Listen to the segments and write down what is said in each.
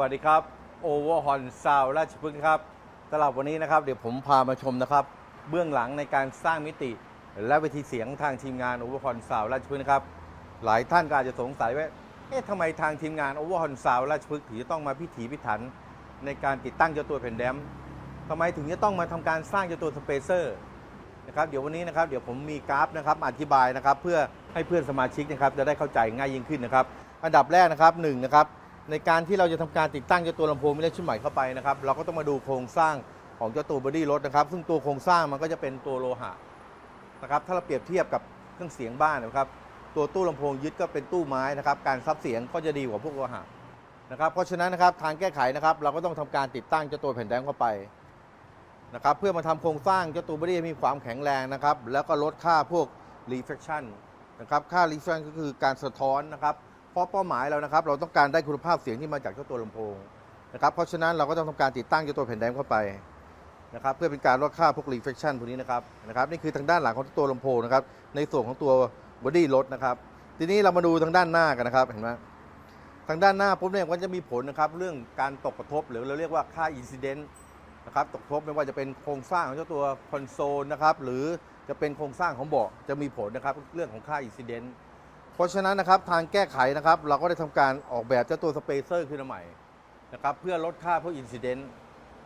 วัสดีครับโอเวอร์ฮอนซาวราชพฤกษ์ครับสำหรับวันนี้นะครับเดี๋ยวผมพามาชมนะครับ เบื้องหลังในการสร้างมิติ และเวทีเสียงทางทีมงานโอเวอร์ฮอนซาวราชพฤกษ์นะครับ หลายท่านก็อาจจะสงสัยว่าเอ๊ะทำไมทางทีมงานโอเวอร์ฮอนซาวราชพฤกษ์ถึงจะต้องมาพิถีพิถัน ในการติดตั้งเจ้าตัวแผ่นแดมทำไมถึงจะต้องมาทำการสร้างเจ้าตัวสเปเซอร์นะครับเดี๋ยววันนี้นะครับเดี๋ยวผมมีกราฟนะครับอธิบายนะครับเพื่อให้เพื่อนสมาชิกนะครับจะได้เข้าใจง่ายยิ่งขึ้นนะครับอันดับแรกนะครับหนึ่งนะครับ ในการที่เราจะทำการติดตั้งเจ้าตัวลำโพงมิเลชุดใหม่เข้าไปนะครับ เราก็ต้องมาดูโครงสร้างของเจ้าตัวบอดี้รถนะครับ ซึ่งตัวโครงสร้างมันก็จะเป็นตัวโลหะนะครับ ถ้าเราเปรียบเทียบกับเครื่องเสียงบ้านนะครับ ตัวตู้ลำโพงยึดก็เป็นตู้ไม้นะครับ การซับเสียงก็จะดีกว่าพวกโลหะนะครับ เพราะฉะนั้นนะครับทางแก้ไขนะครับ เราก็ต้องทำการติดตั้งเจ้าตัวแผ่นแดงเข้าไปนะครับ เพื่อมาทำโครงสร้างเจ้าตัวบอดี้มีความแข็งแรงนะครับ แล้วก็ลดค่าพวก reflection นะครับ ค่า reflection ก็คือการสะท้อนนะครับ เพราะเป้าหมายเรานะครับ เราต้องการได้คุณภาพเสียงที่มาจากเจ้าตัวลำโพงนะครับ เพราะฉะนั้นเราก็ต้องทำการติดตั้งเจ้าตัวแผ่นแดงเข้าไปนะครับ เพื่อเป็นการลดค่าพวก reflection พวกนี้นะครับนะครับ นี่คือทางด้านหลังของตัวลำโพงนะครับ ในส่วนของตัวบอดี้รถนะครับ ทีนี้เรามาดูทางด้านหน้ากันนะครับ เห็นไหมทางด้านหน้าปุ๊บเนี่ยมันจะมีผลนะครับ เรื่องการตกกระทบหรือเราเรียกว่าค่า incident นะครับ ตกกระทบไม่ว่าจะเป็นโครงสร้างของเจ้าตัวคอนโซลนะครับ หรือจะเป็นโครงสร้างของเบาะจะมีผลนะครับ เรื่องของค่าอินซิเดนต์ เพราะฉะนั้นนะครับทางแก้ไขนะครับเราก็ได้ทำการออกแบบเจ้าตัวสเปเซอร์ขึ้นมาใหม่นะครับเพื่อลดค่าพวกอินซิเดนต์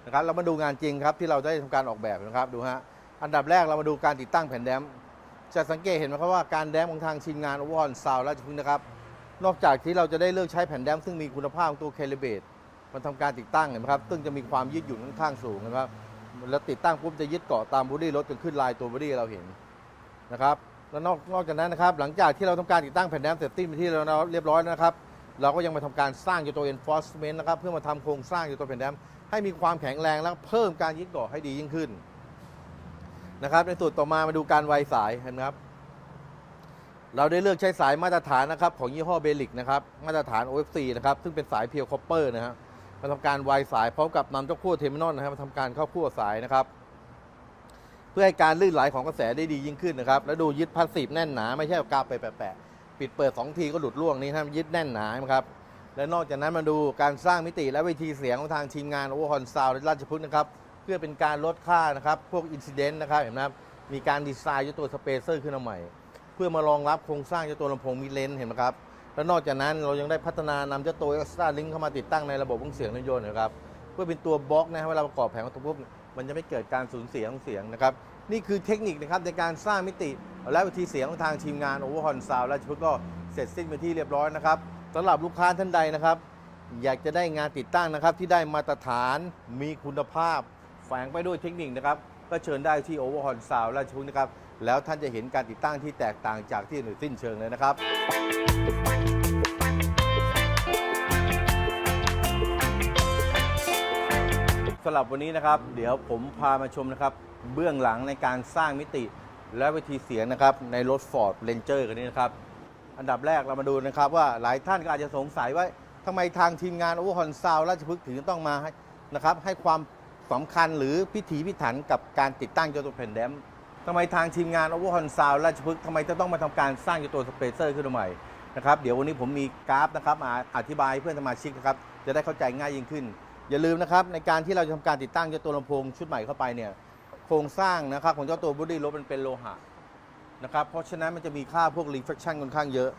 นะครับเรามาดูงานจริงครับที่เราได้ทำการออกแบบนะครับดูฮะอันดับแรกเรามาดูการติดตั้งแผ่นแดมจะสังเกตเห็นไหมครับว่าการแดมของทางทีมงานวอร์นซาวราชพฤกษ์นะครับ นอกจากที่เราจะได้เลือกใช้แผ่นแดมซึ่งมีคุณภาพของตัวเคลิเบตมันทำการติดตั้งเห็นไหมครับ ซึ่งจะมีความยืดหยุ่นค่อนข้างสูงนะครับ แล้วติดตั้งปุ๊บจะยึดเกาะตามบอดี้รถจนขึ้นลายตัวบอดี้เราเห็นนะครับ แล้วนอกนอกจากนั้นนะครับหลังจากที่เราทำการติดตั้งแผ่นแดมเสร็จสิ้นไปที่เราเรียบร้อยแล้วนะครับเราก็ยังมาทำการสร้างอยู่ตัว enforcement นะครับเพื่อมาทำโครงสร้างอยู่ตัวแผ่นแดมให้มีความแข็งแรงและเพิ่มการยึดเกาะให้ดียิ่งขึ้นนะครับในส่วนต่อมามาดูการไวสายเห็นไหมครับ เราได้เลือกใช้สายมาตรฐานนะครับของยี่ห้อเบลิกนะครับมาตรฐาน OFC นะครับซึ่งเป็นสายเพียวคอปเปอร์นะครับมาทำการไวสายพร้อมกับนำเจ้าขั้วเทอร์มินอลนะครับมาทำการเข้าขั้วสายนะครับ เพื่อให้การลื่นไหลของกระแสได้ดียิ่งขึ้นนะครับ แล้วดูยึดพาสซีฟแน่นหนา ไม่ใช่เอากาวไปแปะๆปิดเปิด 2 ทีก็หลุดร่วงนี่ท่านยึดแน่นหนานะครับและนอกจากนั้นมาดูการสร้างมิติและวิธีเสียงของทางทีมงานโอเวอร์ฮอนซาวและราชพฤกษ์นะครับเพื่อเป็นการลดค่านะครับพวกอินซิเดนต์นะครับเห็นไหมครับมีการดีไซน์เจ้าตัวสเปเซอร์ขึ้นมาใหม่ เพื่อมารองรับโครงสร้างเจ้าตัวลำโพงมิเลนส์เห็นไหมครับแล้วนอกจากนั้นเรายังได้พัฒนานำเจ้าตัว Extra Link เข้ามาติดตั้งในระบบเครื่องเสียงรถยนต์นะครับเพื่อเป็นตัวบล็อกนะเวลาประกอบแผงของตัวปุ๊บ มันจะไม่เกิดการสูญเสียของเสียงนะครับ นี่คือเทคนิคนะครับในการสร้างมิติ และวิธีเสียงของทางทีมงาน Overhorn Sound และชุดก็เสร็จสิ้นไปที่เรียบร้อยนะครับสำหรับลูกค้าท่านใดนะครับ อยากจะได้งานติดตั้งนะครับ ที่ได้มาตรฐานมีคุณภาพ แฝงไปด้วยเทคนิคนะครับ ก็เชิญได้ที่ Overhorn Sound และชุดนะครับแล้วท่านจะเห็นการติดตั้งที่แตกต่างจากที่อื่นสิ้นเชิงเลยนะครับ สำหรับวันนี้นะครับ เดี๋ยวผมพามาชมนะครับ เบื้องหลังในการสร้างมิติ และวิธีเสียงนะครับในรถ Ford Ranger กันนี้นะครับ อันดับแรกเรามาดูนะครับ ว่าหลายท่านก็อาจจะสงสัยว่าทำไมทางทีมงานโอเวอร์ฮอนซาวราชพฤกษ์ถึงต้องมาให้นะครับให้ความสำคัญหรือพิถีพิถันกับการติดตั้งเจ้าตัวแผ่นแดมทำไมทางทีมงานโอเวอร์ฮอนซาวราชพฤกษ์ทำไมจะต้องมาทำการสร้างเจ้าตัวสเปเซอร์ขึ้นมาใหม่นะครับเดี๋ยววันนี้ผมมีกราฟนะครับมาอธิบายเพื่อนสมาชิกนะครับจะได้เข้าใจง่ายยิ่งขึ้น อย่าลืมนะครับในการที่เราจะทำการติดตั้งเจ้าตัวลำโพงชุดใหม่เข้าไปเนี่ยโครงสร้างนะครับของเจ้าตัวบอดี้รถมันเป็นโลหะนะครับเพราะฉะนั้นมันจะมีค่าพวก reflection ค่อนข้างเยอะ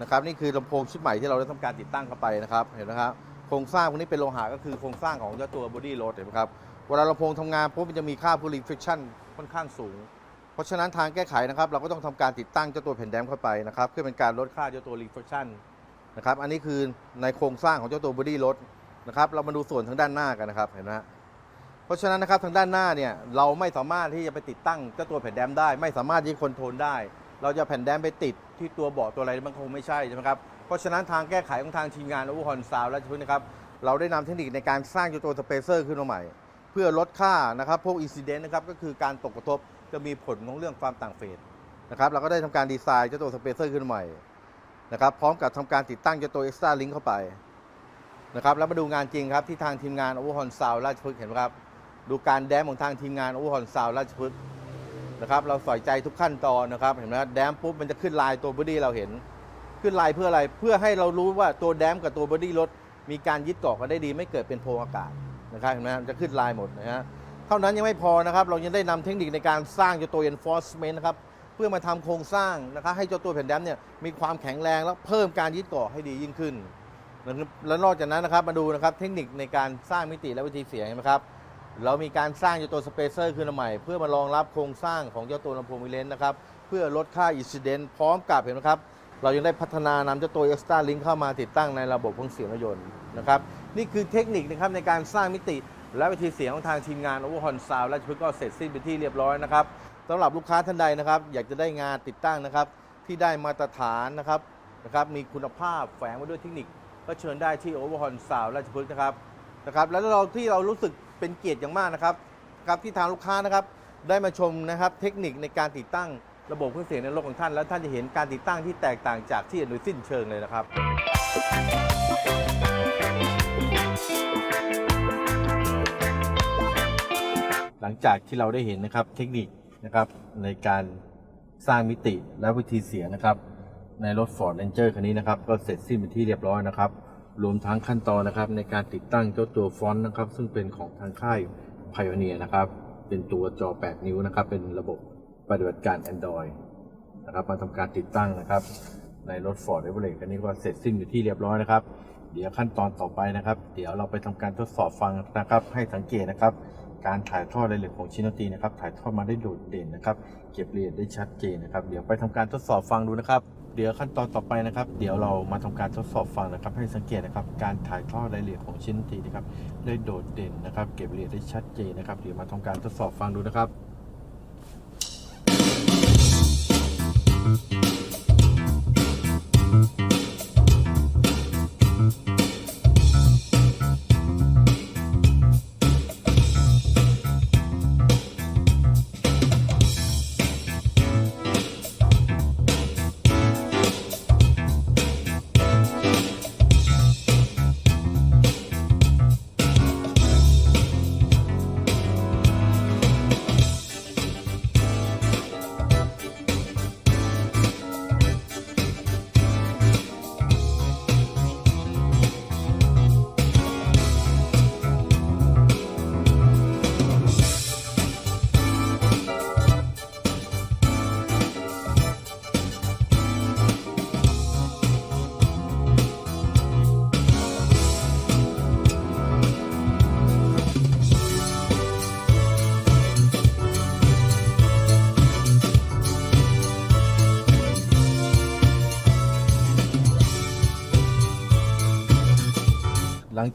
นะครับนี่คือลำโพงชุดใหม่ที่เราได้ทำการติดตั้งเข้าไปนะครับเห็นไหมครับโครงสร้างพวกนี้เป็นโลหะก็คือโครงสร้างของเจ้าตัวบอดี้รถเห็นไหมครับเวลาลำโพงทำงานปุ๊บมันจะมีค่าพวก reflection ค่อนข้างสูง เพราะฉะนั้นทางแก้ไขนะครับเราก็ต้องทำการติดตั้งเจ้าตัวแผ่นแดมเข้าไปนะครับเพื่อเป็นการลดค่าเจ้าตัว reflection นะครับอันนี้คือในโครงสร้างของเจ้าตัวบอดี้รถ นะครับเรามาดูส่วนทางด้านหน้ากันนะครับเห็นไหมฮะเพราะฉะนั้นนะครับทางด้านหน้าเนี่ยเราไม่สามารถที่จะไปติดตั้งเจ้าตัวแผ่นแดมได้ ไม่สามารถที่คอนโทรลได้ เราจะแผ่นแดมไปติดที่ตัวเบาะตัวอะไรมันคงไม่ใช่ใช่ไหมครับเพราะฉะนั้นทางแก้ไขของทางทีมงานอเวอร์ซาวและชุดนะครับเราได้นำเทคนิคในการสร้างเจ้าตัวสเปเซอร์ขึ้นมาใหม่ เพื่อลดค่านะครับพวกอินซิเดนต์นะครับก็คือการตกกระทบจะมีผลของเรื่องความต่างเฟสนะครับเราก็ได้ทำการดีไซน์เจ้าตัวสเปเซอร์ขึ้นมาใหม่นะครับพร้อมกับทำการติดตั้งเจ้าตัว Extra Link เข้าไป นะครับแล้วมาดูงานจริงครับที่ทางทีมงานโอเวอร์ฮอนซาวราชพฤกษ์เห็นไหมครับ ดูการแดมของทางทีมงานโอเวอร์ฮอนซาวราชพฤกษ์นะครับเราใส่ใจทุกขั้นตอนนะครับเห็นไหมแดมปุ๊บมันจะขึ้นลายตัวบอดี้เราเห็น ขึ้นลายเพื่ออะไรเพื่อให้เรารู้ว่าตัวแดมกับตัวบอดี้รถมีการยึดเกาะกันได้ดีไม่เกิดเป็นโพรงอากาศนะครับเห็นไหมจะขึ้นลายหมดนะฮะเท่านั้นยังไม่พอนะครับ เรายังได้นำเทคนิคในการสร้างเจ้าตัว enforcement นะครับเพื่อมาทำโครงสร้างนะครับให้เจ้าตัวแผ่นแดมเนี่ยมีความแข็งแรงและเพิ่มการยึดเกาะให้ดียิ่งขึ้น แล้วนอกจากนั้นนะครับมาดูนะครับเทคนิคในการสร้างมิติและวิธีเสียงนะครับเรามีการสร้างเจ้าตัวสเปเซอร์ขึ้นมาใหม่ เพื่อมารองรับโครงสร้างของเจ้าตัวลำโพงมิเลนนะครับ เพื่อลดค่าอินซิเดนต์พร้อมกับเห็นไหมครับ เรายังได้พัฒนานำเจ้าตัว Extra Link เข้ามาติดตั้งในระบบเครื่องเสียงรถยนต์นะครับ นี่คือเทคนิคนะครับในการสร้างมิติ และวิธีเสียงของทางทีมงาน Overhon Sound และพฤกษ์ก็เสร็จสิ้นเป็นที่เรียบร้อยนะครับสำหรับลูกค้าท่านใดนะครับ อยากจะได้งานติดตั้งนะครับ ที่ได้มาตรฐานนะครับนะครับมีคุณภาพแฝงไว้ด้วยเทคนิค ก็เชิญได้ที่ Overhon Sound ราชพฤกษ์นะครับนะครับ แล้วเราที่เรารู้สึกเป็นเกียรติอย่างมากนะครับครับที่ทางลูกค้านะครับได้มาชมนะครับเทคนิคในการติดตั้งระบบเครื่องเสียงในรถของท่าน แล้วท่านจะเห็นการติดตั้งที่แตกต่างจากที่อื่นโดยสิ้นเชิงเลยนะครับ หลังจากที่เราได้เห็นนะครับเทคนิคนะครับในการสร้างมิติและวิธีเสียงนะครับ ในรถ Ford Ranger คันนี้นะครับก็เสร็จสิ้นเป็นที่เรียบร้อยนะครับรวมทั้งขั้นตอนนะครับในการติดตั้งเจ้าตัวฟอนต์นะครับ ซึ่งเป็นของทางค่าย Pioneer นะครับ เป็นตัวจอ 8 นิ้วนะครับ เป็นระบบปฏิบัติการ Android นะครับ มาทำการติดตั้งนะครับ ในรถ Ford e v e r e s t คันนี้ก็เสร็จสิ้นเป็นที่เรียบร้อยนะครับ เดี๋ยวขั้นตอนต่อไปนะครับ เดี๋ยวเราไปทำการทดสอบฟังนะครับ ให้สังเกตนะครับ การถ่ายทอดรายละเอียดของชิ้นดนตรีนะครับ ถ่ายทอดมาได้โดดเด่นนะครับ เก็บรายละเอียดได้ชัดเจนนะครับ เดี๋ยวไปทำการทดสอบฟังดูนะครับ เดี๋ยวขั้นตอนต่อไปนะครับ เดี๋ยวเรามาทำการทดสอบฟังนะครับ ให้สังเกตนะครับ การถ่ายทอดรายละเอียดของชิ้นดนตรีนะครับ ได้โดดเด่นนะครับ เก็บรายละเอียดได้ชัดเจนนะครับ เดี๋ยวมาทำการทดสอบฟังดูนะครับ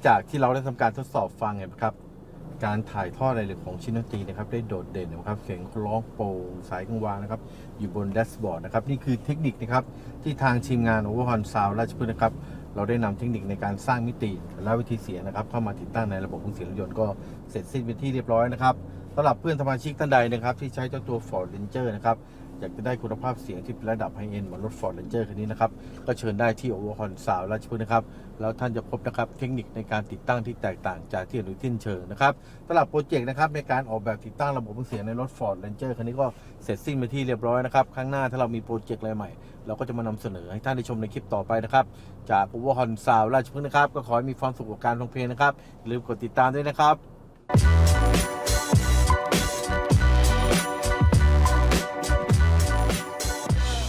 จากที่เราได้ทำการทดสอบฟังเนี่ยครับ การถ่ายทอดรายละเอียดของชิ้นดนตรีนะครับ ได้โดดเด่นนะครับ เสียงร้องโปร่งสายกังวานนะครับ อยู่บนแดชบอร์ดนะครับ นี่คือเทคนิคนะครับ ที่ทางทีมงาน Overhon Sound ราชพฤกษ์นะครับ เราได้นำเทคนิคในการสร้างมิติและวิธีเสียงนะครับ เข้ามาติดตั้งในระบบเครื่องเสียงรถยนต์ก็เสร็จสิ้นเป็นที่เรียบร้อยนะครับสำหรับเพื่อนสมาชิกท่านใดนะครับ ที่ใช้เจ้าตัว Ford Ranger นะครับ อยากจะได้คุณภาพเสียงที่เป็นระดับไฮเอ็นเหมือนรถ Ford Ranger คันนี้นะครับ ก็เชิญได้ที่ Overhon Sound ราชพฤกษ์นะครับ แล้วท่านจะพบนะครับเทคนิคในการติดตั้งที่แตกต่างจากที่อื่นโดยสิ้นเชิงนะครับสำหรับโปรเจกต์นะครับในการออกแบบติดตั้งระบบเสียงในรถ Ford Ranger คันนี้ก็เสร็จสิ้นไปที่เรียบร้อยนะครับครั้งหน้าถ้าเรามีโปรเจกต์อะไรใหม่ เราก็จะมานำเสนอให้ท่านได้ชมในคลิปต่อไปนะครับจาก Overhon Sound ราชพฤกษ์นะครับก็ขอให้มีความสุขกับการฟังเพลงนะครับอย่าลืมกดติดตามด้วยนะครับ